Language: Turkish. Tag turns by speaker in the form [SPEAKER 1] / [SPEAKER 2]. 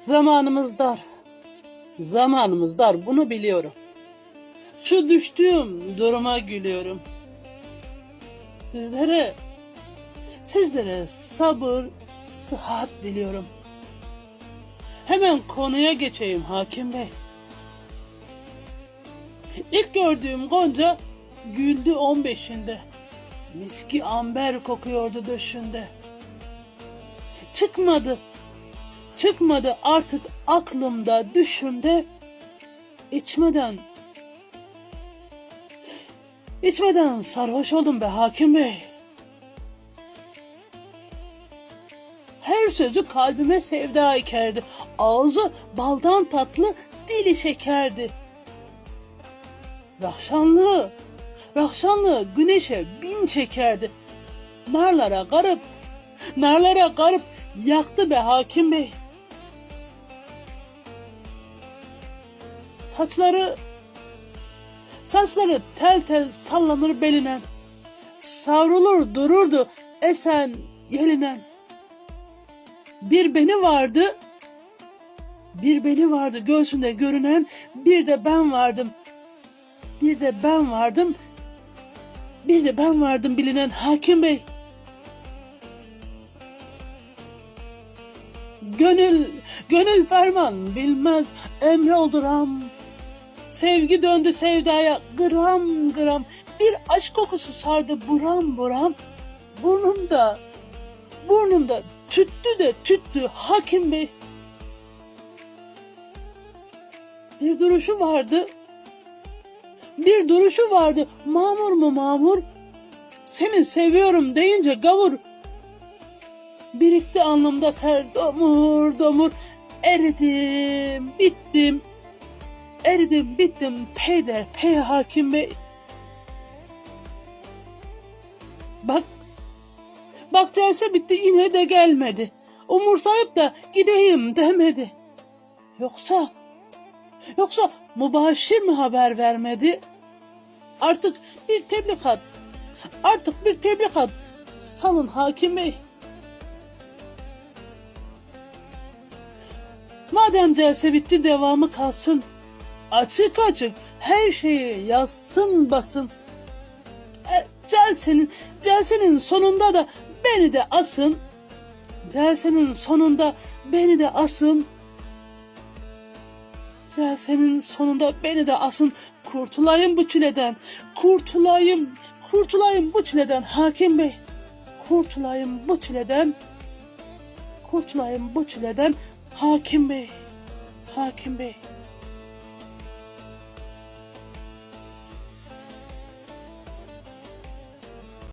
[SPEAKER 1] Zamanımız dar. Zamanımız dar bunu biliyorum. Şu düştüğüm duruma gülüyorum. Sizlere sizlere sabır, sıhhat diliyorum. Hemen konuya geçeyim hakim bey. İlk gördüğüm Gonca güldü 15'inde. Miski amber kokuyordu döşünde. Çıkmadı. Çıkmadı artık aklımda, düşümde. İçmeden İçmeden sarhoş oldum be hakim bey. Her sözü kalbime sevda ekerdi. Ağzı baldan tatlı, dili şekerdi. Rahşanlı, rahşanlı güneşe bin çekerdi. Narlara garıp, narlara garıp yaktı be hakim bey. Saçları, saçları tel tel sallanır belinen. Savrulur dururdu esen yelinen. Bir beni vardı, bir beni vardı göğsünde görünen, bir de ben vardım. Bir de ben vardım, bir de ben vardım bilinen hakim bey. Gönül, gönül ferman bilmez, emre olduram. Sevgi döndü sevdaya gram gram. Bir aşk kokusu sardı buram buram. Burnumda, burnumda tüttü de tüttü hakim bey. Bir duruşu vardı. Bir duruşu vardı. Mamur mu mamur? Seni seviyorum deyince gavur. Birikti alnımda ter domur domur. Eridim, bittim. Eridim, bittim. Peyder, pey hakim bey. Bak, bak gelse bitti yine de gelmedi. Umursayıp da gideyim demedi. Yoksa, yoksa mübaşir mi haber vermedi? Artık bir tebligat, artık bir tebligat salın hakim bey. Madem celse bitti devamı kalsın. Açık açık her şeyi yazsın basın. E, celsenin, celsenin sonunda da beni de asın. Celsenin sonunda beni de asın. Celsenin sonunda beni de asın. Kurtulayım bu çileden. Kurtulayım, kurtulayım bu çileden hakim bey. Kurtulayım bu çileden. Kurtulayım bu çileden hakim bey. Hakim bey.